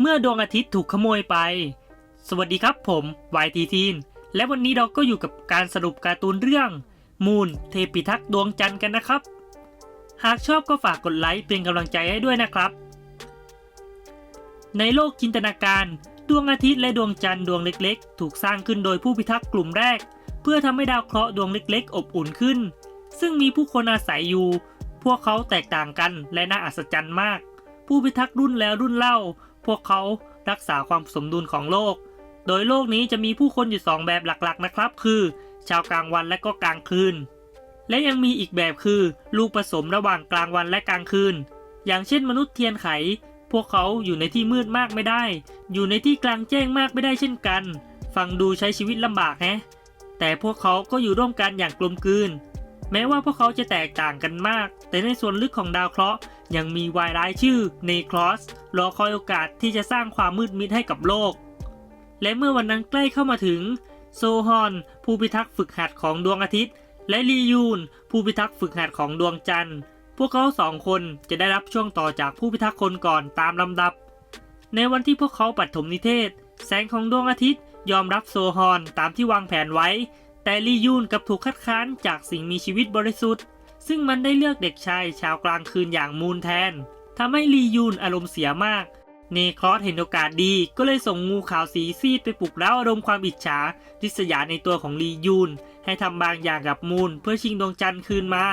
เมื่อดวงอาทิตย์ถูกขโมยไป สวัสดีครับผมวายทีทีน และวันนี้เราก็อยู่กับการสรุปการ์ตูนเรื่อง มูนเทพิทักษ์ดวงจันทร์กันนะครับ หากชอบก็ฝากกดไลค์เป็นกำลังใจให้ด้วยนะครับ ในโลกจินตนาการ ดวงอาทิตย์และดวงจันทร์ดวงเล็กๆ ถูกสร้างขึ้นโดยผู้พิทักษ์กลุ่มแรก เพื่อทำให้ดาวเคราะห์ดวงเล็กๆ อบอุ่นขึ้น ซึ่งมีผู้คนอาศัยอยู่ พวกเขาแตกต่างกันและน่าอัศจรรย์มาก ผู้พิทักษ์รุ่นแล้วรุ่นเล่า พวกเขารักษาความสมดุลของโลก โดยโลกนี้จะมีผู้คนอยู่สองแบบหลักๆนะครับ คือ ชาวกลางวันและก็กลางคืน และยังมีอีกแบบคือ ลูกผสมระหว่างกลางวันและกลางคืน อย่างเช่นมนุษย์เทียนไข พวกเขาอยู่ในที่มืดมากไม่ได้ อยู่ในที่กลางแจ้งมากไม่ได้เช่นกัน ฟังดูใช้ชีวิตลำบากแฮะแต่พวกเขาก็อยู่ร่วมกันอย่างกลมกลืน แม้ว่าพวกเขาจะแตกต่างกันมาก แต่ในส่วนลึกของดาวเคราะห์ ยังมีวายร้ายชื่อเนครอสรอคอยโอกาสที่จะสร้างความมืดมิดให้กับโลก และเมื่อวันนั้นใกล้เข้ามาถึง โซฮอน ผู้พิทักษ์ฝึกหัดของดวงอาทิตย์ และลียูน ผู้พิทักษ์ฝึกหัดของดวงจันทร์ พวกเขาสองคนจะได้รับช่วงต่อจากผู้พิทักษ์คนก่อนตามลำดับ ในวันที่พวกเขาปัดถมนิเทศ แสงของดวงอาทิตย์ยอมรับโซฮอนตามที่วางแผนไว้ แต่ลียูนกับถูกคัดค้านจากสิ่งมีชีวิตบริสุทธิ์ ซึ่งมันได้เลือกเด็กชายชาวกลางคืนอย่างมูนแทนทำให้ลียูนอารมณ์เสียมาก เนครอสเห็นโอกาสดีก็เลยส่งงูขาวสีซีดไปปลุกเร้าอารมณ์ความอิจฉาริษยาในตัวของลียูน ให้ทำบางอย่างกับมูนเพื่อชิงดวงจันทร์คืนมา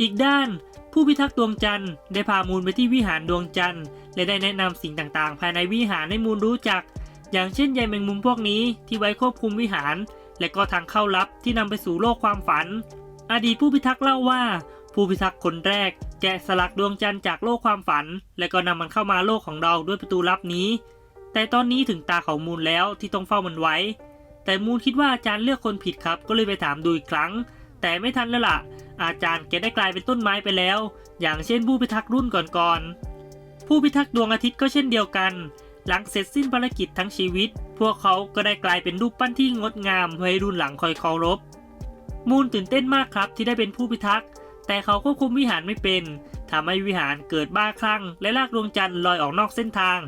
อีกด้าน ผู้พิทักษ์ดวงจันทร์ได้พามูนไปที่วิหารดวงจันทร์ และได้แนะนำสิ่งต่างๆ ภายในวิหารให้มูนรู้จัก อย่างเช่นใยแมงมุมพวกนี้ที่ไว้ควบคุมวิหาร และก็ทางเข้าลับที่นำไปสู่โลกความฝัน อดีตผู้พิทักษ์เล่าว่า ผู้พิทักษ์คนแรก แกะสลักดวงจันทร์จากโลกความฝัน และก็นำมันเข้ามาโลกของเราด้วยประตูลับนี้ แต่ตอนนี้ถึงตาของมูลแล้วที่ต้องเฝ้ามันไว้ แต่มูลคิดว่าอาจารย์เลือกคนผิดครับ ก็เลยไปถามดูอีกครั้ง แต่ไม่ทันแล้วล่ะ อาจารย์แกได้กลายเป็นต้นไม้ไปแล้ว อย่างเช่นผู้พิทักษ์รุ่นก่อนๆผู้พิทักษ์ดวงอาทิตย์ก็เช่นเดียวกันหลังเสร็จสิ้นภารกิจทั้งชีวิต พวกเขาก็ได้กลายเป็นรูปปั้นที่งดงามให้รุ่นหลังคอยเคารพ มูลตื่นเต้นมากครับที่ได้เป็นผู้พิทักษ์ แต่เขาควบคุมวิหารไม่เป็นทำให้วิหารเกิดบ้าคลั่ง และลากดวงจันทร์ลอยออกนอกเส้นทาง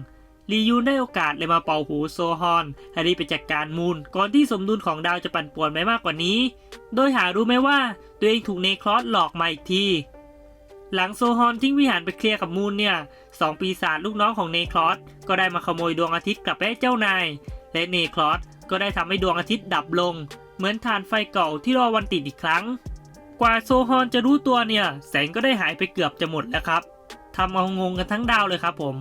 ลียูนได้โอกาสเลยมาเป่าหูโซฮอนให้รีบไปจัดการมูล ก่อนที่สมดุลของดาวจะปั่นป่วนไปมากกว่านี้ โดยหารู้ไหมว่าตัวเองถูกเนครอสหลอกมาอีกที หลังโซฮอนทิ้งวิหารไปเคลียร์กับมูลเนี่ยสองปีศาจลูกน้องของเนครอสก็ได้มาขโมยดวงอาทิตย์กลับไปให้เจ้านาย และเนครอสก็ได้ทำให้ดวงอาทิตย์ดับลง เหมือนฐานไฟเก่าที่รอวันติดอีกครั้ง กว่าโซฮอนจะรู้ตัวเนี่ย แสงก็ได้หายไปเกือบจะหมดแล้วครับทำเอางงกันทั้งดาวเลยครับผม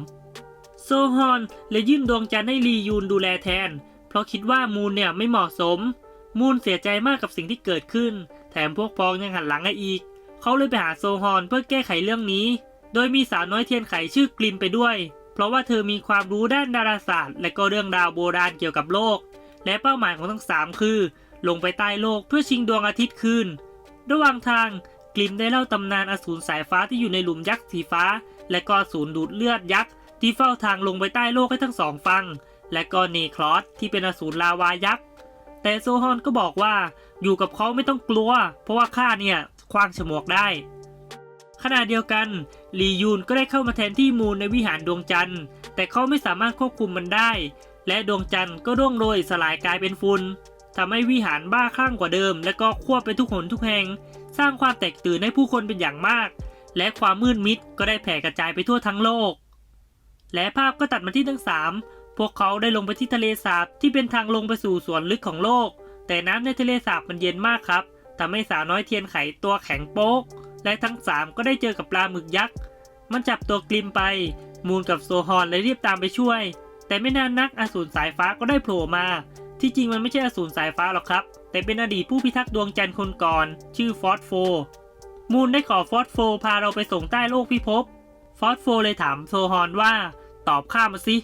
โซฮอนเลยยื่นดวงจันทร์ให้ลียูนดูแลแทน เพราะคิดว่ามูลเนี่ยไม่เหมาะสม มูลเสียใจมากกับสิ่งที่เกิดขึ้น แถมพวกพ้องยังหันหลังให้อีก เขาเลยไปหาโซฮอนเพื่อแก้ไขเรื่องนี้ โดยมีสาวน้อยเทียนไขชื่อกลินไปด้วย เพราะว่าเธอมีความรู้ด้านดาราศาสตร์ และก็เรื่องราวโบราณเกี่ยวกับโลก และเป้าหมายของทั้งสามคือ ลงไปใต้โลกเพื่อชิงดวงอาทิตย์คืน ระหว่างทางกลิมได้เล่าตำนานอสูรสายฟ้าที่อยู่ในหลุมยักษ์สีฟ้า และก็อสูรดูดเลือดยักษ์ที่เฝ้าทางลงไปใต้โลกให้ทั้งสองฟัง และก็เนครอสที่เป็นอสูรลาวายักษ์แต่โซฮอนก็บอกว่าอยู่กับเขาไม่ต้องกลัว เพราะว่าข้าเนี่ยคว้างฉมวกได้ ขณะเดียวกันลียูนก็ได้เข้ามาแทนที่มูลในวิหารดวงจันทร์ แต่เขาไม่สามารถควบคุมมันได้ และดวงจันทร์ก็ร่วงโรยสลายกลายเป็นฝุ่น ทำให้วิหารบ้าคลั่งกว่าเดิม และก็ควบไปทุกหนทุกแห่ง สร้างความแตกตื่นให้ผู้คนเป็นอย่างมาก และความมืดมิดก็ได้แผ่กระจายไปทั่วทั้งโลก และภาพก็ตัดมาที่ทั้งสามพวกเขาได้ลงไปที่ทะเลสาบที่เป็นทางลงไปสู่ส่วนลึกของโลก แต่น้ำในทะเลสาบมันเย็นมากครับทำให้สาวน้อยเทียนไขตัวแข็งโป๊ก และทั้งสามก็ได้เจอกับปลาหมึกยักษ์ มันจับตัวกลิมไป มูนกับโซฮอนเลยรีบตามไปช่วย แต่ไม่นานนักอสูรสายฟ้าก็ได้โผล่มา ที่จริงมันไม่ใช่อสูรสายฟ้าหรอกครับ แต่เป็นอดีตผู้พิทักษ์ดวงจันทร์คนก่อน ชื่อฟอสโฟ มูนได้ขอฟอสโฟพาเราไปส่งใต้โลกพิภพ ฟอสโฟเลยถามโซฮอนว่า ตอบข้ามาสิ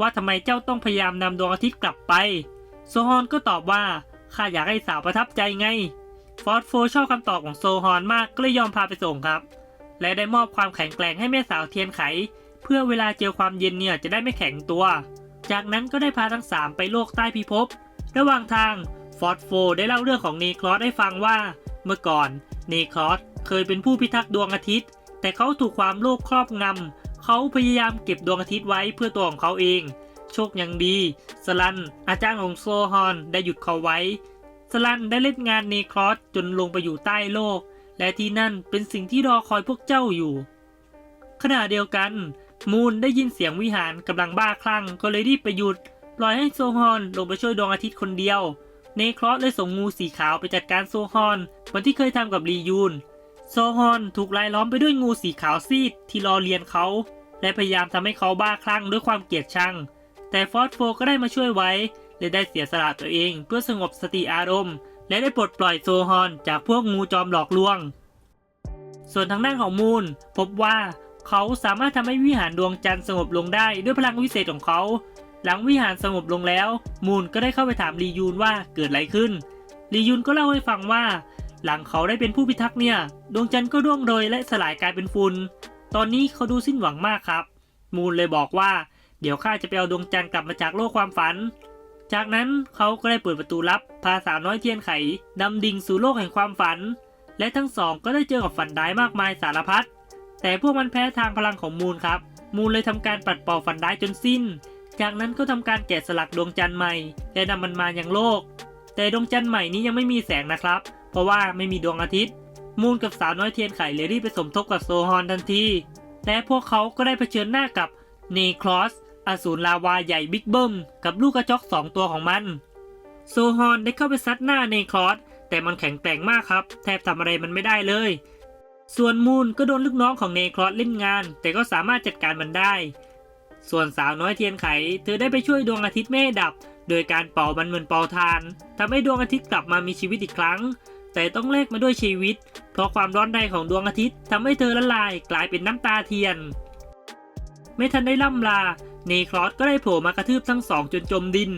ว่าทำไมเจ้าต้องพยายามนำดวงอาทิตย์กลับไป โซฮอนก็ตอบว่าข้าอยากให้สาวประทับใจไง ฟอสโฟชอบคำตอบของโซฮอนมากก็เลยยอมพาไปส่งครับ และได้มอบความแข็งแกร่งให้แม่สาวเทียนไข เพื่อเวลาเจอความเย็นเนี่ยจะได้ไม่แข็งตัว จากนั้นก็ได้พาทั้งสามไปโลกใต้พิภพ ระหว่างทางฟอสโฟได้เล่าเรื่องของเนครอสให้ฟังว่า เมื่อก่อนเนครอสเคยเป็นผู้พิทักษ์ดวงอาทิตย์ แต่เขาถูกความโลภครอบงำ เขาพยายามเก็บดวงอาทิตย์ไว้เพื่อตัวของเขาเอง โชคยังดี สลัน อาจารย์ของโซฮอนได้หยุดเขาไว้ สลันได้เล่นงานเนครอสจนลงไปอยู่ใต้โลก และที่นั่นเป็นสิ่งที่รอคอยพวกเจ้าอยู่ ขณะเดียวกัน มูนได้ยินเสียงวิหารกำลังบ้าคลั่งก็เลยรีบไปหยุดปล่อยให้โซฮอนลงไปช่วยดวงอาทิตย์คนเดียว เนครอสเลยส่งงูสีขาวไปจัดการโซฮอนเหมือนที่เคยทำกับลียูน โซฮอนถูกลายล้อมไปด้วยงูสีขาวซีดที่รอเลียนเขา และพยายามทำให้เขาบ้าคลั่งด้วยความเกลียดชัง แต่ฟอสโฟก็ได้มาช่วยไว้และได้เสียสละตัวเองเพื่อสงบสติอารมณ์ และได้ปลดปล่อยโซฮอนจากพวกงูจอมหลอกลวง ส่วนทางด้านของมูนพบว่า เขาสามารถทำให้วิหารดวงจันทร์สงบลงได้ด้วยพลังวิเศษของเขา หลังวิหารสงบลงแล้ว มูนก็ได้เข้าไปถามลียูนว่าเกิดอะไรขึ้นลียูนก็เล่าให้ฟังว่า หลังเขาได้เป็นผู้พิทักษ์เนี่ย ดวงจันทร์ก็ร่วงโรยและสลายกลายเป็นฝุ่นตอนนี้เขาดูสิ้นหวังมากครับ มูนเลยบอกว่า เดี๋ยวข้าจะไปเอาดวงจันทร์กลับมาจากโลกความฝัน จากนั้นเขาก็ได้เปิดประตูลับพาสาวน้อยเทียนไขดำดิ่งสู่โลกแห่งความฝัน และทั้งสองก็ได้เจอกับฝันร้ายมากมายสารพัด แต่พวกมันแพ้ทางพลังของมูลครับ มูลเลยทำการปัดเป่าฝันร้ายจนสิ้น จากนั้นก็ทำการแกะสลักดวงจันทร์ใหม่ และนำมันมาอยังโลก แต่ดวงจันทร์ใหม่นี้ยังไม่มีแสงนะครับ เพราะว่าไม่มีดวงอาทิตย์ มูลกับสาวน้อยเทียนไขเลยรีบไปสมทบกับโซฮอนทันที และพวกเขาก็ได้เผชิญหน้ากับเนครอสอสูรลาวาใหญ่บิ๊กเบิ้มกับลูกกระจอกสองตัวของมันโซฮอนได้เข้าไปซัดหน้าเนครอสแต่มันแข็งแกร่งมากครับ แทบทำอะไรมันไม่ได้เลย ส่วนมูนก็โดนลูกน้องของเนครอสเล่นงาน แต่ก็สามารถจัดการมันได้ ส่วนสาวน้อยเทียนไข เธอได้ไปช่วยดวงอาทิตย์ไม่ให้ดับ โดยการเป่ามันเหมือนเป่าทานทำให้ดวงอาทิตย์กลับมามีชีวิตอีกครั้ง แต่ต้องแลกมาด้วยชีวิต เพราะความร้อนแรงของดวงอาทิตย์ทำให้เธอละลายกลายเป็นน้ำตาเทียน ไม่ทันได้ล่ำลา เนครอสก็ได้โผล่มากระทืบทั้งสองจนจมดิน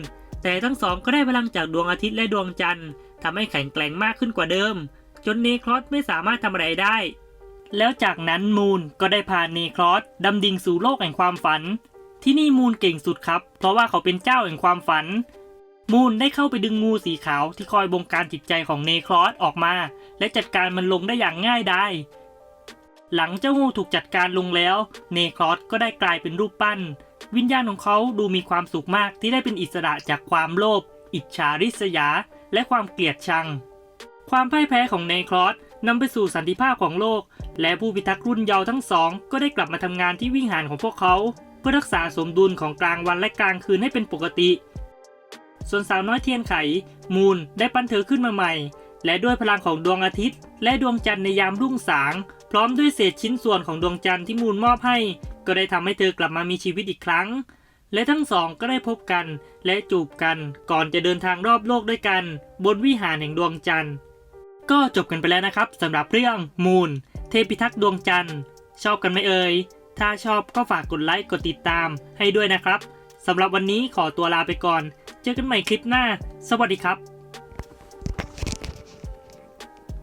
แต่ทั้งสองก็ได้พลังจากดวงอาทิตย์และดวงจันทร์ทำให้แข็งแกร่งมากขึ้นกว่าเดิม จนเนครอสไม่สามารถทำอะไรได้ แล้วจากนั้นมูนก็ได้พาเนครอสดำดิ่งสู่โลกแห่งความฝัน ที่นี่มูนเก่งสุดครับ เพราะว่าเขาเป็นเจ้าแห่งความฝัน มูนได้เข้าไปดึงงูสีขาวที่คอยบงการจิตใจของเนครอสออกมา และจัดการมันลงได้อย่างง่ายดายหลังเจ้างูถูกจัดการลงแล้ว เนครอสก็ได้กลายเป็นรูปปั้น วิญญาณของเขาดูมีความสุขมากที่ได้เป็นอิสระจากความโลภอิจฉาริษยา และความเกลียดชัง ความพ่ายแพ้ของเนครอส นำไปสู่สันติภาพของโลก และผู้พิทักษ์รุ่นเยาว์ทั้งสอง ก็ได้กลับมาทำงานที่วิหารของพวกเขา เพื่อรักษาสมดุลของกลางวันและกลางคืนให้เป็นปกติ ส่วนสาวน้อยเทียนไข มูนได้ปั้นเธอขึ้นมาใหม่ และด้วยพลังของดวงอาทิตย์ และดวงจันทร์ในยามรุ่งสาง พร้อมด้วยเศษชิ้นส่วนของดวงจันทร์ที่มูลมอบให้ ก็ได้ทำให้เธอกลับมามีชีวิตอีกครั้งและทั้งสองก็ได้พบกันและจูบกันก่อนจะเดินทางรอบโลกด้วยกัน บนวิหารแห่งดวงจันทร์ ก็จบกันไปแล้วนะครับสำหรับเรื่องมูล เทพิทักษ์ดวงจันทร์ ชอบกันไหมเอ่ย ถ้าชอบก็ฝากกดไลค์กดติดตามให้ด้วยนะครับสำหรับวันนี้ขอตัวลาไปก่อน เจอกันใหม่คลิปหน้า สวัสดีครับ